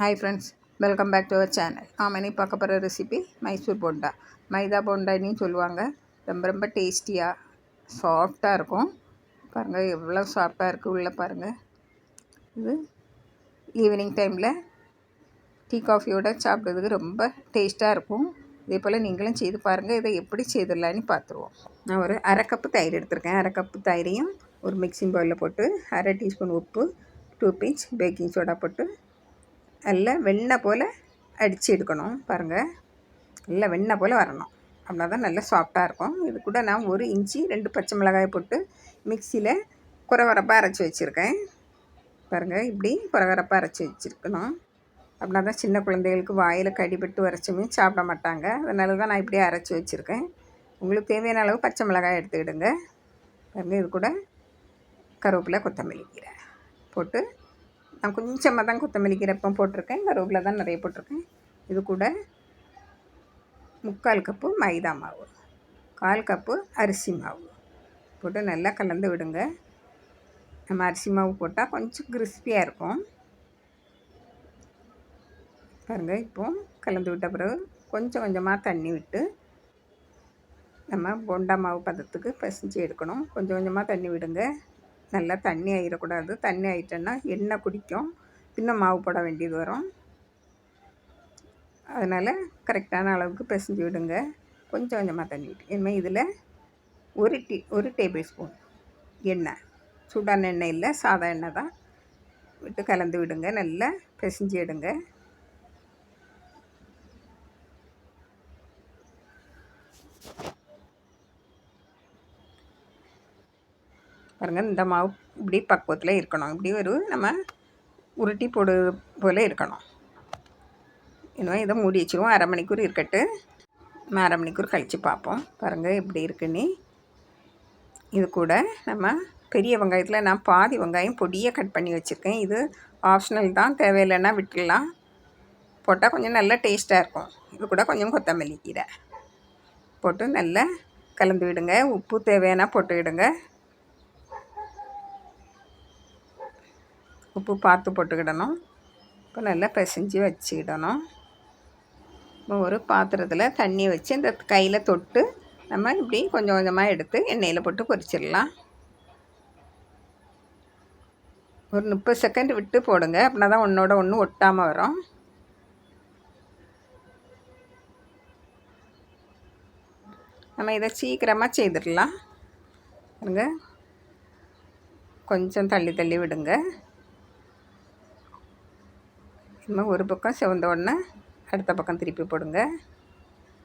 Hi friends welcome back to our channel நாம் இன்னைக்கு பார்க்க போகிற ரெசிபி மைசூர் போண்டா. மைதா போண்டான்னு சொல்லுவாங்க. ரொம்ப ரொம்ப டேஸ்டியாக சாஃப்டாக இருக்கும். பாருங்கள் எவ்வளோ சாஃப்டாக இருக்குது உள்ளே பாருங்கள் இது ஈவினிங் டைமில் டீ காஃபியோட சாப்பிட்றதுக்கு ரொம்ப டேஸ்ட்டாக இருக்கும். இதே போல் நீங்களும் செய்து பாருங்கள் இதை எப்படி செய்திடலான்னு பார்த்துருவோம். நான் ஒரு அரை கப்பு தயிர் எடுத்திருக்கேன். அரை கப்பு தயிரையும் ஒரு மிக்சிங் பவுலில் போட்டு அரை டீஸ்பூன் உப்பு டூ பிஞ்ச் பேக்கிங் சோடா போட்டு நல்லா வெண்ணெய் போல் அடித்து எடுக்கணும் பாருங்கள் நல்லா வெண்ணெய் போல் வரணும். அப்படின்னா தான் நல்லா சாஃப்டாக இருக்கும். இது கூட நான் ஒரு இஞ்சி ரெண்டு பச்சை மிளகாய் போட்டு மிக்சியில் குறவரப்பாக அரைச்சி வச்சுருக்கேன். பாருங்கள் இப்படி குறவரப்பாக அரைச்சி வச்சுருக்கணும். அப்படின்னா தான் சின்ன குழந்தைகளுக்கு வாயில் கடிபட்டு வரைச்சுமே சாப்பிட மாட்டாங்க. அதனால தான் நான் இப்படியே அரைச்சி வச்சுருக்கேன். உங்களுக்கு தேவையான அளவு பச்சை மிளகாய் எடுத்துக்கிடுங்க பாருங்கள் இது கூட கருவேப்பிலை கொத்தமல்லி கீரை போட்டு நான் கொஞ்சமாக தான் கொத்தமல்லி கீரை போட்டிருக்கேன். கருவேப்பிலை தான் நிறைய போட்டிருக்கேன். இது கூட முக்கால் கப்பு மைதா மாவு கால் கப்பு அரிசி மாவு. போட்டு நல்லா கலந்து விடுங்க. நம்ம அரிசி மாவு போட்டால் கொஞ்சம் கிறிஸ்பியாக இருக்கும். பாருங்கள் இப்போ கலந்து விட்ட பிறகு கொஞ்சம் கொஞ்சமாக தண்ணி விட்டு நம்ம போண்டா மாவு பதத்துக்கு பசிஞ்சு எடுக்கணும். கொஞ்சம் கொஞ்சமாக தண்ணி விடுங்க. நல்லா தண்ணி ஆகிடக்கூடாது தண்ணி ஆகிட்டோன்னா எண்ணெய் குடிக்கும். பின்ன மாவு போட வேண்டியது வரும். அதனால் கரெக்டான அளவுக்கு பிசைஞ்சு விடுங்க. கொஞ்சம் கொஞ்சமாக தண்ணி விட்டு இனிமேல் இதில் ஒரு டீ ஒரு டேபிள் ஸ்பூன் எண்ணெய். சூடான எண்ணெய் இல்லை சாதா எண்ணெய் தான். விட்டு கலந்து விடுங்க. நல்லா பிசைஞ்சு எடுங்க. பாருங்கள் இந்த மாவு இப்படி பக்குவத்தில் இருக்கணும். இப்படி ஒரு நம்ம உருட்டி போடு போல் இருக்கணும். இன்னும் இதை மூடி வச்சுருவோம். அரை மணிக்கூர் இருக்கட்டு. நம்ம அரை மணிக்கூர் கழித்து பார்ப்போம். பாருங்கள் எப்படி இருக்குன்னு இது கூட நம்ம பெரிய வெங்காயத்தில் நான் பாதி வெங்காயம் பொடியை கட் பண்ணி வச்சுருக்கேன். இது ஆப்ஷனல் தான். தேவையில்லைன்னா விட்டுடலாம். போட்டால் கொஞ்சம் நல்லா டேஸ்ட்டாக இருக்கும். இது கூட கொஞ்சம் கொத்தமல்லி கீரை. போட்டு நல்லா கலந்து விடுங்க. உப்பு தேவையானா போட்டு விடுங்க. உப்பு பார்த்து போட்டுக்கிடணும். இப்போ நல்லா பிசைஞ்சு வச்சுக்கிடணும். இப்போ ஒரு பாத்திரத்தில் தண்ணி வச்சு இந்த கையில் தொட்டு நம்ம இப்படி கொஞ்சம் கொஞ்சமாக எடுத்து எண்ணெயில் போட்டு பொரிச்சிடலாம். ஒரு முப்பது செகண்ட் விட்டு போடுங்க. அப்படின்னா தான் ஒன்றோட ஒன்று ஒட்டாமல் வரும். நம்ம இதை சீக்கிரமாக செய்திடலாம். பாருங்க. கொஞ்சம் தள்ளி தள்ளி விடுங்க. இன்னும் ஒரு பக்கம் செவந்த உடனே அடுத்த பக்கம் திருப்பி போடுங்க.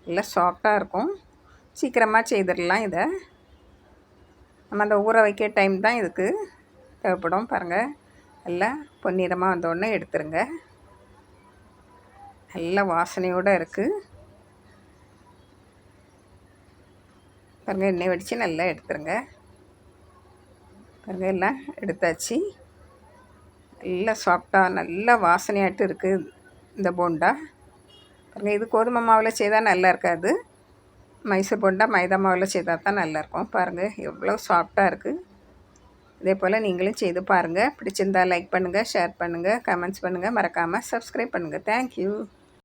நல்லா சாஃப்டாக இருக்கும். சீக்கிரமாக செய்திடலாம் இதை. நம்ம அந்த ஊற வைக்க டைம் தான் இதுக்கு தேவைப்படும் பாருங்கள் நல்லா பொன்னிறமாக வந்தோடனே எடுத்துருங்க. நல்ல வாசனையோடு இருக்குது பாருங்கள் எண்ணெய் வடித்து நல்லா எடுத்துருங்க. பாருங்கள் எல்லாம் எடுத்தாச்சு. நல்லா சாஃப்டாக நல்லா வாசனையாட்டு இருக்குது இந்த போண்டா. பாருங்கள் இது கோதுமை மாவில் செய்தால் நல்லா இருக்காது. மைசூர் போண்டா மைதா மாவில் செய்தால் தான் நல்லாயிருக்கும் பாருங்கள் எவ்வளோ சாஃப்டாக இருக்குது இதே போல் நீங்களும் செய்து பாருங்கள் பிடிச்சிருந்தால் லைக் பண்ணுங்கள் ஷேர் பண்ணுங்கள் கமெண்ட்ஸ் பண்ணுங்கள் மறக்காமல் சப்ஸ்கிரைப் பண்ணுங்கள் தேங்க்யூ